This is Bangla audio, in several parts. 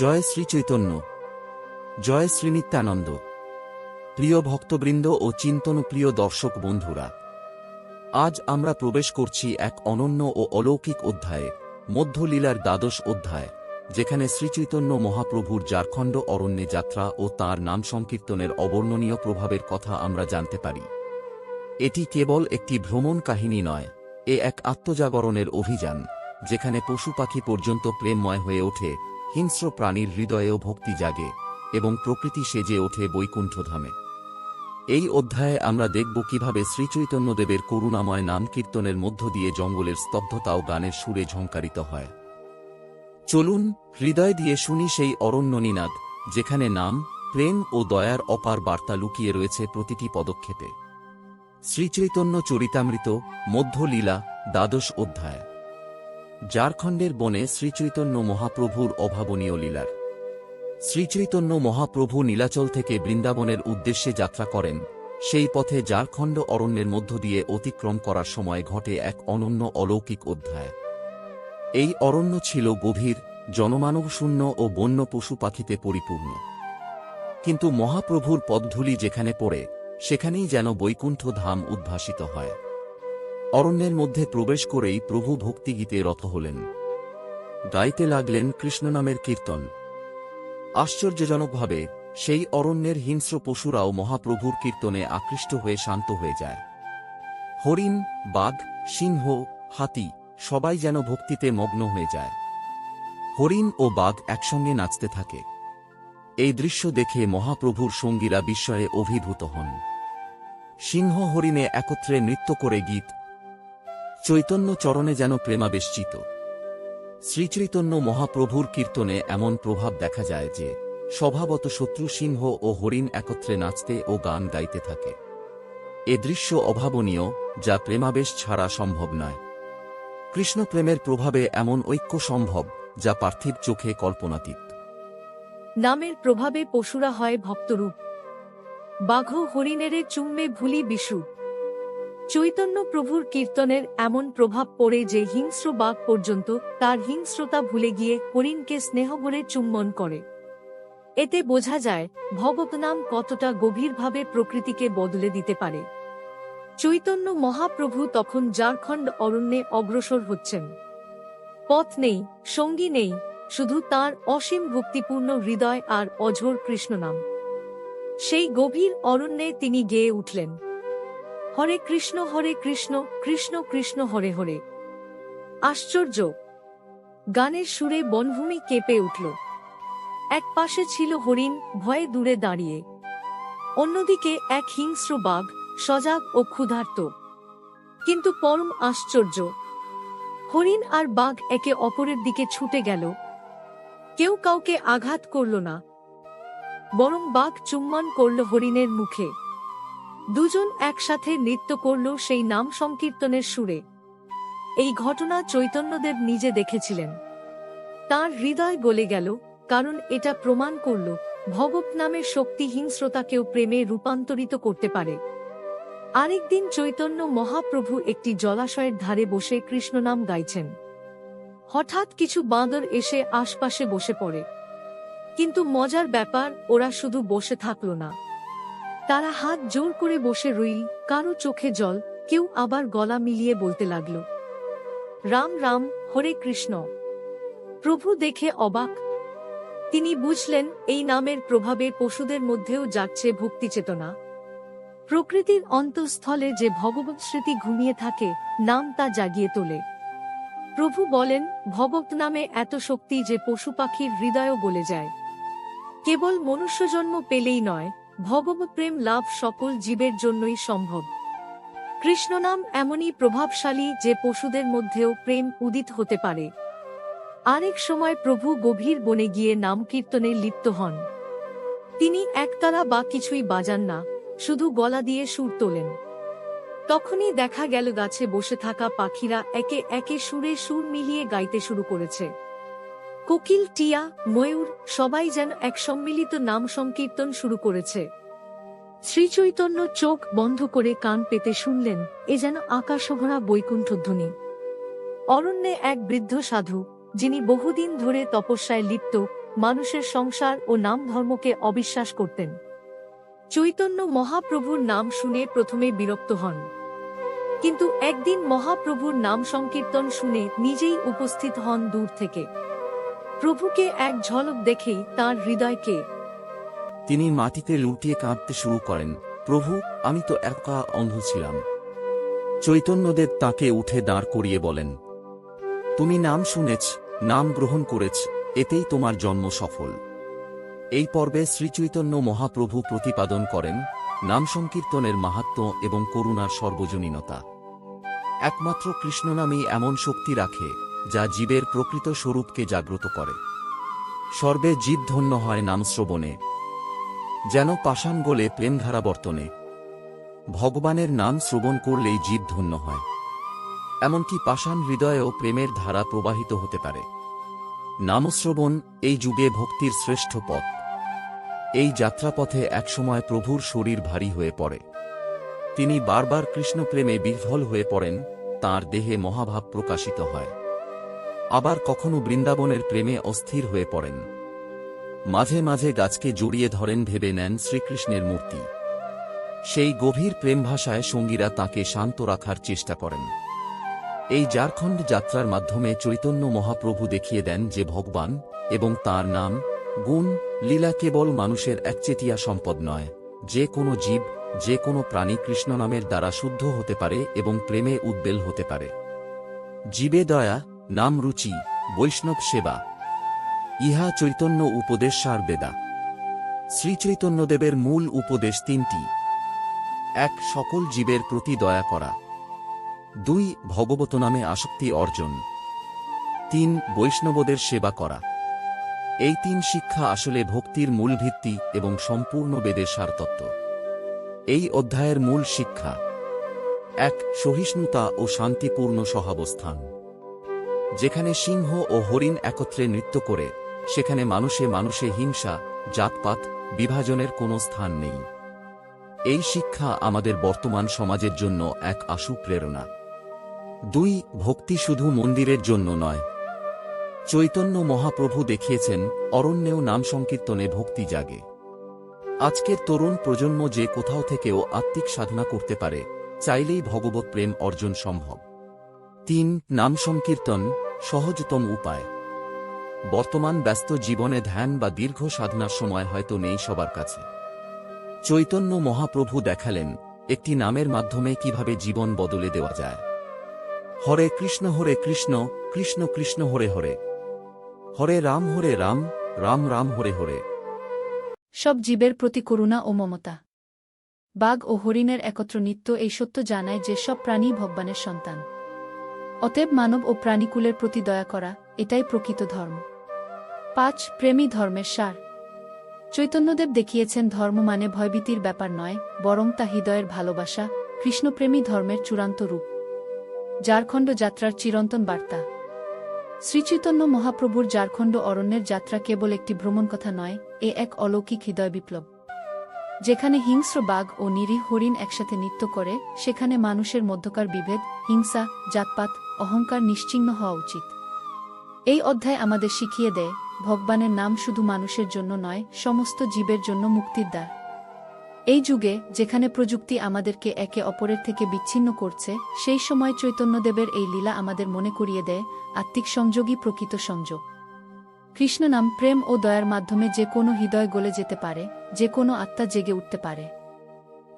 জয় শ্রী চৈতন্য। জয় শ্রীনিত্যানন্দ প্রিয় ভক্তবৃন্দ ও চিন্তনপ্রিয় দর্শক বন্ধুরা, আজ আমরা প্রবেশ করছি এক অনন্য ও অলৌকিক অধ্যায়ে, মধ্যলীলার দ্বাদশ অধ্যায়, যেখানে শ্রীচৈতন্য মহাপ্রভুর ঝাড়খণ্ড অরণ্যে যাত্রা ও তার নাম সংকীর্তনের অবর্ণনীয় প্রভাবের কথা আমরা জানতে পারি। এটি কেবল একটি ভ্রমণ কাহিনী নয়, এ এক আত্মজাগরণের অভিযান, যেখানে পশু পাখি পর্যন্ত প্রেমময় হয়ে ওঠে হিংস্র প্রাণীর হৃদয়েও ভক্তি জাগে এবং প্রকৃতি সেজে ওঠে বৈকুণ্ঠধামে। এই অধ্যায়ে আমরা দেখব কীভাবে শ্রীচৈতন্যদেবের করুণাময় নাম কীর্তনের মধ্য দিয়ে জঙ্গলের স্তব্ধতাও গানের সুরে ঝঙ্কারিত হয়। চলুন, হৃদয় দিয়ে শুনি সেই অরণ্য নিনাদ, যেখানে নাম, প্রেম ও দয়ার অপার বার্তা লুকিয়ে রয়েছে প্রতিটি পদক্ষেপে। শ্রীচৈতন্য চরিতামৃত, মধ্যলীলা, দ্বাদশ অধ্যায়। ঝাড়খণ্ডের বনে শ্রীচৈতন্য মহাপ্রভুর অভাবনীয় লীলার। শ্রীচৈতন্য মহাপ্রভু নীলাচল থেকে বৃন্দাবনের উদ্দেশ্যে যাত্রা করেন। সেই পথে ঝাড়খণ্ড অরণ্যের মধ্য দিয়ে অতিক্রম করার সময় ঘটে এক অনন্য অলৌকিক অধ্যায়। এই অরণ্য ছিল গভীর, জনমানবশূন্য ও বন্য পশু পাখিতে পরিপূর্ণ। কিন্তু মহাপ্রভুর পদধূলি যেখানে পড়ে, সেখানেই যেন বৈকুণ্ঠ ধাম উদ্ভাসিত হয়। অরণ্যের মধ্যে প্রবেশ করেই প্রভু ভক্তিগীতে রত হলেন। গাইতে লাগলেন কৃষ্ণনামের কীর্তন। আশ্চর্যজনকভাবে, সেই অরণ্যের হিংস্র পশুরাও মহাপ্রভুর কীর্তনে আকৃষ্ট হয়ে শান্ত হয়ে যায়। হরিণ, বাঘ, সিংহ, হাতি সবাই যেন ভক্তিতে মগ্ন হয়ে যায়। হরিণ ও বাঘ একসঙ্গে নাচতে থাকে। এই দৃশ্য দেখে মহাপ্রভুর সঙ্গীরা বিস্ময়ে অভিভূত হন। সিংহ হরিণে একত্রে নৃত্য করে গীত চৈতন্য চরণে যেন প্রেমাবেশচিত শ্রীচৈতন্য মহাপ্রভুর কীর্তনে এমন প্রভাব দেখা যায় যে, স্বভাবত শত্রু সিংহ ও হরিণ একত্রে নাচতে ও গান গাইতে থাকে। এ দৃশ্য অভাবনীয়, যা প্রেমাবেশ ছাড়া সম্ভব নয়। কৃষ্ণপ্রেমের প্রভাবে এমন ঐক্য সম্ভব, যা পার্থিব চোখে কল্পনাতীত। নামের প্রভাবে পশুরা হয় ভক্তরূপ। বাঘ হরিণেরে চুম্মে ভুলি বিশু। চৈতন্য প্রভুর কীর্তনের এমন প্রভাব পড়ে যে হিংস্র বাঘ পর্যন্ত তার হিংস্রতা ভুলে গিয়ে হরিণকে স্নেহভরে চুম্বন করে। এতে বোঝা যায় ভগবতনাম কতটা গভীরভাবে প্রকৃতিকে বদলে দিতে পারে। চৈতন্য মহাপ্রভু তখন ঝাড়খণ্ড অরণ্যে অগ্রসর হচ্ছেন। পথ নেই, সঙ্গী নেই, শুধু তার অসীম ভক্তিপূর্ণ হৃদয় আর অঝোর কৃষ্ণনাম। সেই গভীর অরণ্যে তিনি গেয়ে উঠলেন। হরে কৃষ্ণ হরে কৃষ্ণ কৃষ্ণ কৃষ্ণ, হরে হরে। আশ্চর্য! গানের সুরে বনভূমি কেঁপে উঠল। এক পাশে ছিল হরিণ, ভয়ে দূরে দাঁড়িয়ে। অন্যদিকে এক হিংস্র বাঘ, সজাগ ও ক্ষুধার্ত। কিন্তু পরম আশ্চর্য! হরিণ আর বাঘ একে অপরের দিকে ছুটে গেল। কেউ কাউকে আঘাত করল না। বরং বাঘ চুম্বন করল হরিণের মুখে। দুজন একসাথে নৃত্য করল সেই নাম সংকীর্তনের সুরে। এই ঘটনা চৈতন্যদেব নিজে দেখেছিলেন। তার হৃদয় গলে গেল, কারণ এটা প্রমাণ করল ভগব নামের শক্তি হিংস্রতাকেও প্রেমে রূপান্তরিত করতে পারে। আরেকদিন চৈতন্য মহাপ্রভু একটি জলাশয়ের ধারে বসে কৃষ্ণনাম গাইছেন। হঠাৎ কিছু বাঁদর এসে আশপাশে বসে পড়ে। কিন্তু মজার ব্যাপার, ওরা শুধু বসে থাকল না। তারা হাত জোর করে বসে রইল, কারও চোখে জল, কেউ আবার গলা মিলিয়ে বলতে লাগল, রাম রাম, হরে কৃষ্ণ। প্রভু দেখে অবাক। তিনি বুঝলেন, এই নামের প্রভাবে পশুদের মধ্যেও যাচ্ছে ভক্তি চেতনা। প্রকৃতির অন্তঃস্থলে যে ভগবত স্মৃতি ঘুমিয়ে থাকে, নাম তা জাগিয়ে তোলে। প্রভু বলেন, ভগবত নামে এত শক্তি যে পশু পাখির হৃদয়ও গলে যায়। কেবল মনুষ্যজন্ম পেলেই নয় ভগবত প্রেম লাভ সকল জীবের জন্যই সম্ভব। কৃষ্ণনাম এমনই প্রভাবশালী যে পশুদের মধ্যেও প্রেম উদিত হতে পারে। আরেক সময় প্রভু গভীর বনে গিয়ে নাম কীর্তনে লিপ্ত হন। তিনি একতারা বা কিছুই বাজান না, শুধু গলা দিয়ে সুর তোলেন। তখনই দেখা গেল গাছে বসে থাকা পাখিরা একে একে সুরে সুর মিলিয়ে গাইতে শুরু করেছে। কোকিল, টিয়া, ময়ূর সবাই যেন এক সম্মিলিত নাম সংকীর্তন শুরু করেছে। শ্রীচৈতন্য চোখ বন্ধ করে কান পেতে শুনলেন এ যেন আকাশভরা বৈকুণ্ঠধ্বনি। অরণ্যে এক বৃদ্ধ সাধু, যিনি বহুদিন ধরে তপস্যায় লিপ্ত, মানুষের সংসার ও নাম ধর্মকে অবিশ্বাস করতেন। চৈতন্য মহাপ্রভুর নাম শুনে প্রথমে বিরক্ত হন। কিন্তু একদিন মহাপ্রভুর নাম সংকীর্তন শুনে নিজেই উপস্থিত হন দূর থেকে। প্রভুকে এক ঝলক দেখেই তার হৃদয়কে তিনি মাটিতে লুটিয়ে কাঁদতে শুরু করেন, প্রভু, আমি তো একা অন্ধ ছিলাম। চৈতন্যদেব তাকে উঠে দাঁড় করিয়ে বলেন, তুমি নাম শুনেছ, নাম গ্রহণ করেছ, এতেই তোমার জন্ম সফল। এই পর্বে শ্রীচৈতন্য মহাপ্রভু প্রতিপাদন করেন, নাম সংকীর্তনের মাহাত্ম্য এবং করুণার সর্বজনীনতা। একমাত্র কৃষ্ণনামই এমন শক্তি রাখে যা জীবের প্রকৃত স্বরূপকে জাগ্রত করে। সর্বে জীব ধন্য হয় নাম শ্রবণে। যেন পাষাণ গোলে প্রেমধারা বর্তনে। ভগবানের নাম শ্রবণ করলেই জীব ধন্য হয়। এমনকি পাষাণ হৃদয়েও প্রেমের ধারা প্রবাহিত হতে পারে। নামশ্রবণ এই যুগে ভক্তির শ্রেষ্ঠ পথ। এই যাত্রাপথে একসময় প্রভুর শরীর ভারী হয়ে পড়ে। তিনি বারবার কৃষ্ণপ্রেমে বিহ্বল হয়ে পড়েন, তার দেহে মহাভাব প্রকাশিত হয়। আবার কখনো বৃন্দাবনের প্রেমে অস্থির হয়ে পড়েন। মাঝে মাঝে গাছকে জড়িয়ে ধরেন ভেবে নেন শ্রীকৃষ্ণের মূর্তি। সেই গভীর প্রেম ভাষায় সঙ্গীরা তাকে শান্ত রাখার চেষ্টা করেন। এই ঝাড়খণ্ড যাত্রার মাধ্যমে চৈতন্য মহাপ্রভু দেখিয়ে দেন যে ভগবান এবং তার নাম, গুণ, লীলা কেবল মানুষের একচেটিয়া সম্পদ নয়, যে কোনো জীব, যে কোনো প্রাণী কৃষ্ণ নামের দ্বারা শুদ্ধ হতে পারে এবং প্রেমে উদ্বেল হতে পারে। জীবে দয়া নাম রুচি, বৈষ্ণব সেবা। ইহা চৈতন্য উপদেশ সার বেদা। শ্রীচৈতন্যদেবের মূল উপদেশ তিনটি। এক, সকল জীবের প্রতি দয়া করা। দুই, ভগবত নামে আসক্তি অর্জন। তিন, বৈষ্ণবদের সেবা করা। এই তিন শিক্ষা আসলে ভক্তির মূল ভিত্তি এবং সম্পূর্ণ বেদের সারতত্ত্ব। এই অধ্যায়ের মূল শিক্ষা। এক, সহিষ্ণুতা ও শান্তিপূর্ণ সহাবস্থান। যেখানে সিংহ ও হরিণ একত্রে নৃত্য করে, সেখানে মানুষে মানুষে হিংসা, জাতপাত, বিভাজনের কোনো স্থান নেই। এই শিক্ষা আমাদের বর্তমান সমাজের জন্য এক আশু প্রেরণা। দুই, ভক্তি শুধু মন্দিরের জন্য নয়। চৈতন্য মহাপ্রভু দেখিয়েছেন, অরণ্যেও নাম সংকীর্তনে ভক্তি জাগে। আজকের তরুণ প্রজন্ম যে কোথাও থেকেও আত্মিক সাধনা করতে পারে, চাইলেই ভগবত প্রেম অর্জন সম্ভব। তিন, নাম সংকীর্তন সহজতম উপায়। বর্তমান ব্যস্ত জীবনে ধ্যান বা দীর্ঘ সাধনার সময় হয়তো নেই সবার কাছে। চৈতন্য মহাপ্রভু দেখালেন, একটি নামের মাধ্যমে কীভাবে জীবন বদলে দেওয়া যায়। হরে কৃষ্ণ হরে কৃষ্ণ কৃষ্ণ কৃষ্ণ, হরে হরে। হরে রাম হরে রাম রাম রাম, হরে হরে। সব জীবের প্রতি করুণা ও মমতা। বাঘ ও হরিণের একত্র নিত্য এই সত্য জানায় যে সব প্রাণী ভগবানের সন্তান। অতএব মানব ও প্রাণীকুলের প্রতি দয়া করা, এটাই প্রকৃত ধর্ম। পাঁচ প্রেমী ধর্মের সার। চৈতন্যদেব দেখিয়েছেন ধর্ম মানে ভয়ভীতির ব্যাপার নয়, বরং তা হৃদয়ের ভালোবাসা কৃষ্ণপ্রেমী ধর্মের চূড়ান্ত রূপ। ঝাড়খণ্ড যাত্রার চিরন্তন বার্তা। শ্রীচৈতন্য মহাপ্রভুর ঝাড়খণ্ড অরণ্যের যাত্রা কেবল একটি ভ্রমণ কথা নয়, এ এক অলৌকিক হৃদয় বিপ্লব যেখানে হিংস্র বাঘ ও নিরীহ হরিণ একসাথে নৃত্য করে, সেখানে মানুষের মধ্যকার বিভেদ, হিংসা, জাতপাত, অহংকার নিশ্চিহ্ন হওয়া উচিত। এই অধ্যায় আমাদের শিখিয়ে দেয়, ভগবানের নাম শুধু মানুষের জন্য নয়, সমস্ত জীবের জন্য মুক্তির দ্বার। এই যুগে, যেখানে প্রযুক্তি আমাদেরকে একে অপরের থেকে বিচ্ছিন্ন করছে, সেই সময় চৈতন্যদেবের এই লীলা আমাদের মনে করিয়ে দেয়, আত্মিক সংযোগই প্রকৃত সংযোগ। কৃষ্ণ নাম প্রেম ও দয়ার মাধ্যমে যে কোনো হৃদয় গলে যেতে পারে, যে কোনো আত্মা জেগে উঠতে পারে।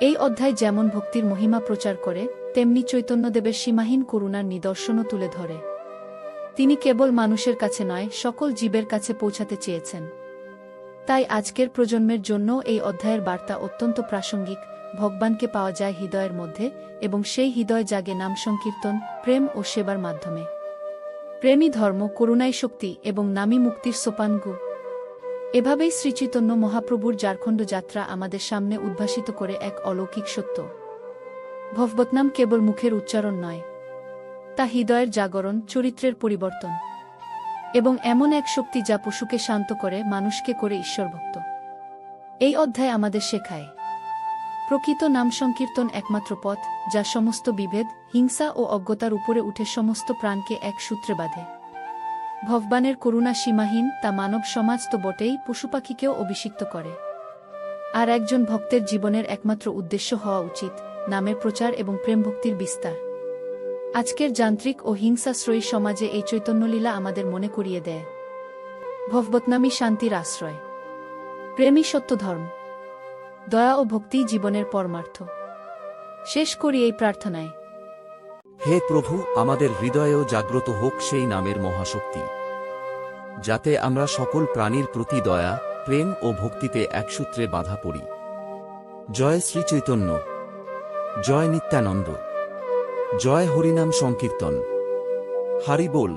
এই অধ্যায় যেমন ভক্তির মহিমা প্রচার করে, তেমনি চৈতন্যদেবের সীমাহীন করুণার নিদর্শনও তুলে ধরে। তিনি কেবল মানুষের কাছে নয়, সকল জীবের কাছে পৌঁছাতে চেয়েছেন। তাই আজকের প্রজন্মের জন্য এই অধ্যায়ের বার্তা অত্যন্ত প্রাসঙ্গিক, ভগবানকে পাওয়া যায় হৃদয়ের মধ্যে এবং সেই হৃদয় জাগে নাম সংকীর্তন, প্রেম ও সেবার মাধ্যমে। প্রেমী ধর্ম, করুণাই শক্তি এবং নামী মুক্তির সোপানগু এভাবেই শ্রীচৈতন্য মহাপ্রভুর ঝাড়খণ্ড যাত্রা আমাদের সামনে উদ্ভাসিত করে এক অলৌকিক সত্য। ভগবতনাম কেবল মুখের উচ্চারণ নয়, তা হৃদয়ের জাগরণ, চরিত্রের পরিবর্তন এবং এমন এক শক্তি যা পশুকে শান্ত করে, মানুষকে করে ঈশ্বরভক্ত। এই অধ্যায় আমাদের শেখায়। প্রকৃত নাম সংকীর্তন একমাত্র পথ, যা সমস্ত বিভেদ, হিংসা ও অজ্ঞতার উপরে উঠে সমস্ত প্রাণকে এক সূত্রে বাঁধে। ভগবানের করুণা সীমাহীন, তা মানব সমাজ তো বটেই পশুপাখিকেও অভিষিক্ত করে। আর একজন ভক্তের জীবনের একমাত্র উদ্দেশ্য হওয়া উচিত নামের প্রচার এবং প্রেমভক্তির বিস্তার। আজকের যান্ত্রিক ও হিংসাশ্রয়ী সমাজে এই চৈতন্যলীলা আমাদের মনে করিয়ে দেয়। ভগবতনামী শান্তির আশ্রয়। প্রেমী সত্য ধর্ম। দয়া ও ভক্তি জীবনের পরমার্থ। শেষ করি এই প্রার্থনায়। হে প্রভু, আমাদের হৃদয়েও জাগ্রত হোক সেই নামের মহাশক্তি। যাতে আমরা সকল প্রাণীর প্রতি দয়া, প্রেম ও ভক্তিতে একসূত্রে বাধা পড়ি। জয় শ্রী চৈতন্য। জয় নিত্যানন্দ। জয় হরিনাম সংকীর্তন। হারি বল।